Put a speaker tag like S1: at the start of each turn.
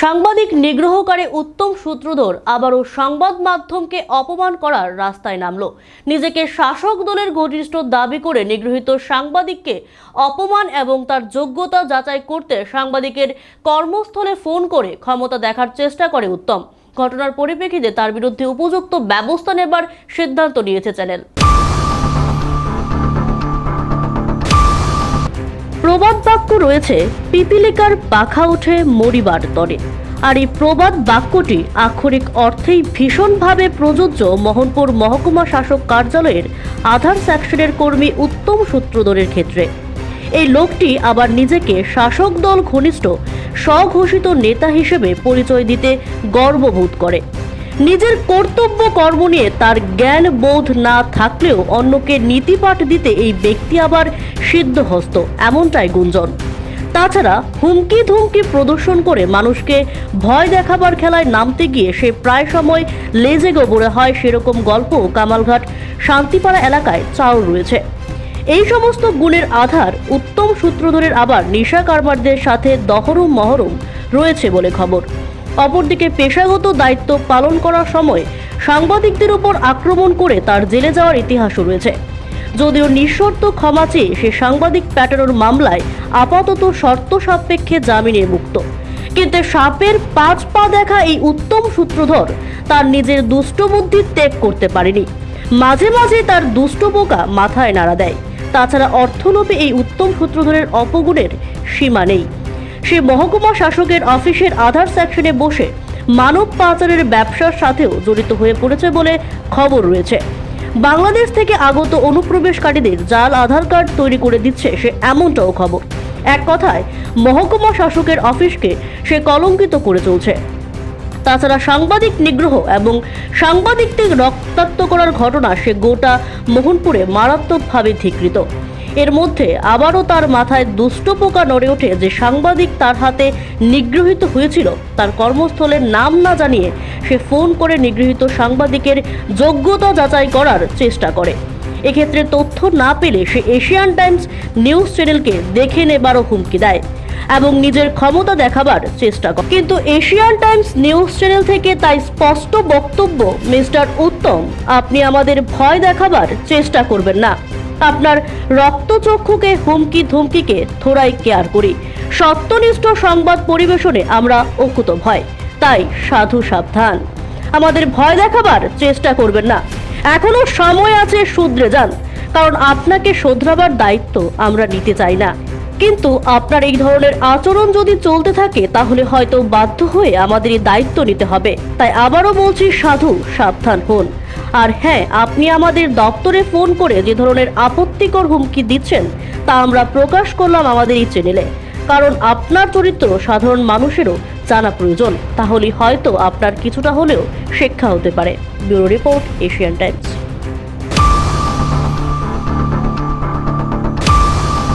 S1: সাংবাদিক নিগ্রহকারী উত্তম সূত্রধর আবারও সংবাদ মাধ্যমকে অপমান করার রাস্তায় নামলো। নিজেকে শাসক দলের ঘনিষ্ঠ দাবি করে নিগৃহীত সাংবাদিককে অপমান এবং তার যোগ্যতা যাচাই করতে সাংবাদিকের কর্মস্থলে ফোন করে ক্ষমতা দেখার চেষ্টা করে উত্তম। ঘটনার পরিপ্রেক্ষিতে তার বিরুদ্ধে উপযুক্ত ব্যবস্থা নেবার সিদ্ধান্ত নিয়েছে চ্যানেল। প্রবাদ বাক্য রয়েছে, পিপিলিকার পাখা ওঠে মরিবার তরে। আর এই প্রবাদ বাক্যটি আক্ষরিক অর্থেই ভীষণভাবে প্রযোজ্য মোহনপুর মহকুমা শাসক কার্যালয়ের আধার সেকশনের কর্মী উত্তম সূত্রধরের ক্ষেত্রে। এই লোকটি আবার নিজেকে শাসক দল ঘনিষ্ঠ, স্বঘোষিত নেতা হিসেবে পরিচয় দিতে গর্ববোধ করে। নিজের কর্তব্য কর্ম নিয়ে তার জ্ঞান বোধ না থাকলেও অন্যকে নীতিপাঠ দিতে এই ব্যক্তি আবার সিদ্ধহস্ত, এমনটাই গুঞ্জন। তাছাড়া হুমকি ধুমকি প্রদর্শন করে মানুষকে ভয় দেখাবার খেলায় নামতে গিয়ে সে প্রায় সময় লেজে গোবরে হয় সেরকম গল্প কামালঘাট শান্তিপাড়া এলাকায় চাউর রয়েছে। এই সমস্ত গুণের আধার উত্তম সূত্রধরের আবার নিশা কারবারদের সাথে দহরম মহরম রয়েছে বলে খবর। অপরদিকে পেশাগত দায়িত্ব পালন করার সময় সাংবাদিকদের উপর আক্রমণ করে তার জেলে যাওয়ার ইতিহাসও রয়েছে। যদিও নিঃশর্ত ক্ষমা চেয়ে সে সাংবাদিক প্যাটারোর মামলায় আপাতত শর্ত সাপেক্ষে জামিনে মুক্ত। কিন্তু সাপের পাঁচ পা দেখা এই উত্তম সূত্রধর তার নিজের দুষ্ট বুদ্ধি ত্যাগ করতে পারেনি। মাঝে মাঝে তার দুষ্ট বোকা মাথায় নাড়া দেয়। তাছাড়া অর্থলোভে এই উত্তম সূত্রধরের অপগুণের সীমা নেই। সে মহকুমা শাসকের অফিসের আধার সেকশনে বসে মানব পাচারের ব্যবসার সাথেও জড়িত হয়ে পড়েছে বলে খবর রয়েছে। বাংলাদেশ থেকে আগত অনুপ্রবেশকারীদের জাল আধার কার্ড তৈরি করে দিচ্ছে সে এমনটাও খবর। এক কথায়, মহকুমা শাসকের অফিসকে সে কলঙ্কিত করে চলছে। তাছাড়া সাংবাদিক নিগ্রহ এবং সাংবাদিকদের রক্তাক্ত করার ঘটনা সে গোটা মোহনপুরে মারাত্মকভাবে ধিকৃত। এর মধ্যে আবারও তার মাথায় দুষ্ট পোকা নড়ে ওঠে যে সাংবাদিক তার হাতে নিগৃহীত হয়েছিল। তার কর্মস্থলের নাম না জানিয়ে সে ফোন করে নিগৃহীত সাংবাদিকের যোগ্যতা যাচাই করার চেষ্টা করে। এক্ষেত্রে তথ্য না পেলে সে এশিয়ান টাইমস নিউজ চ্যানেলকে দেখে নেবারও হুমকি দেয় এবং নিজের ক্ষমতা দেখাবার চেষ্টা করে। কিন্তু এশিয়ান টাইমস নিউজ চ্যানেল থেকে তাই স্পষ্ট বক্তব্য, মিস্টার উত্তম, আপনি আমাদের ভয় দেখাবার চেষ্টা করবেন না। আপনার রক্তচক্ষুকে হুমকি ধুমকিকে থোড়াই কেয়ার করি। সত্যনিষ্ঠ সংবাদ পরিবেশনে আমরা অকুত ভয় তাই সাধু সাবধান। আমাদের ভয় দেখাবার চেষ্টা করবেন না। এখনও সময় আছে শুধরে যান। কারণ আপনাকে শোধরাবার দায়িত্ব আমরা নিতে চাই না। কিন্তু আপনার এই ধরনের আচরণ যদি চলতে থাকে, তাহলে হয়তো বাধ্য হয়ে আমাদের এই দায়িত্ব নিতে হবে। তাই আবারও বলছি, সাধু সাবধান হন। আর হ্যাঁ আপনি আমাদের দপ্তরে ফোন করে যে ধরনের আপত্তিকর হুমকি দিচ্ছেন, তা আমরা প্রকাশ করলাম আমাদের এই চ্যানেলে। কারণ আপনার চরিত্র সাধারণ মানুষেরও জানা প্রয়োজন। তাহলে হয়তো আপনার কিছুটা হলেও শিক্ষা হতে পারে। Bureau report Asian Times.